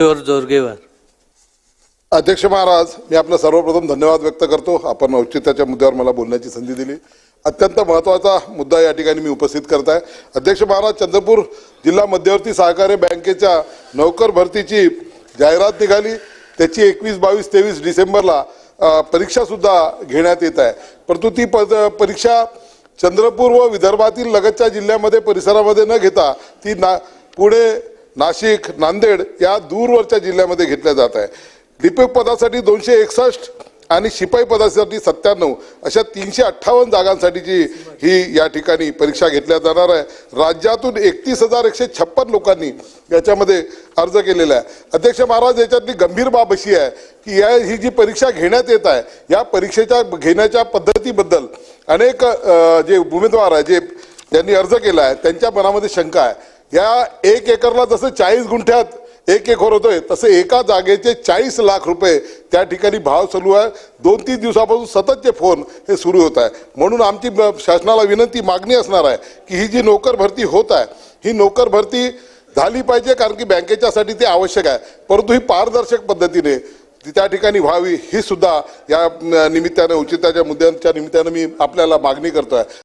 जोरगेवर अध्यक्ष महाराज मी आपलं सर्वप्रथम धन्यवाद व्यक्त करतो. आपण औचित्याच्या मुद्द्यावर मला बोलण्याची संधी दिली. अत्यंत महत्त्वाचा मुद्दा या ठिकाणी मी उपस्थित करत आहे. अध्यक्ष महाराज चंद्रपूर जिल्हा मध्यवर्ती सहकारी बँकेच्या नोकर भरतीची जाहिरात निघाली. त्याची एकवीस बावीस तेवीस डिसेंबरला परीक्षासुद्धा घेण्यात येत आहे. परंतु ती पद परीक्षा चंद्रपूर व विदर्भातील लगतच्या जिल्ह्यामध्ये परिसरामध्ये न घेता ती ना पुढे नाशिक नांदेड या दूरवरच्या जिल्ह्यामध्ये घेतल्या जात आहे. लिपिक पदासाठी दोनशे एकसष्ट आणि शिपाई पदासाठी सत्त्याण्णव अशा तीनशे अठ्ठावन्न जागांसाठीची ही या ठिकाणी परीक्षा घेतल्या जाणार आहे. राज्यातून एकतीस हजार एकशे छप्पन लोकांनी याच्यामध्ये अर्ज केलेला आहे. अध्यक्ष महाराज याच्यातली गंभीर बाब अशी आहे की या ही जी परीक्षा घेण्यात येत आहे या परीक्षेच्या घेण्याच्या पद्धतीबद्दल अनेक जे उमेदवार आहे जे ज्यांनी अर्ज केला आहे त्यांच्या मनामध्ये शंका आहे. या एक एकरला जसं चाळीस गुंठ्यात एक एकर होतोय तसं एका जागेचे चाळीस लाख रुपये त्या ठिकाणी भाव चालू आहे. दोन तीन दिवसापासून सततचे फोन हे सुरू होत आहे. म्हणून आमची शासनाला विनंती मागणी असणार आहे की ही जी नोकर भरती होत आहे ही नोकर भरती झाली पाहिजे कारण की बँकेच्यासाठी ते आवश्यक आहे. परंतु ही पारदर्शक पद्धतीने ती त्या ठिकाणी व्हावी ही सुद्धा या निमित्तानं उचिताच्या मुद्द्यांच्या निमित्तानं मी आपल्याला मागणी करतो आहे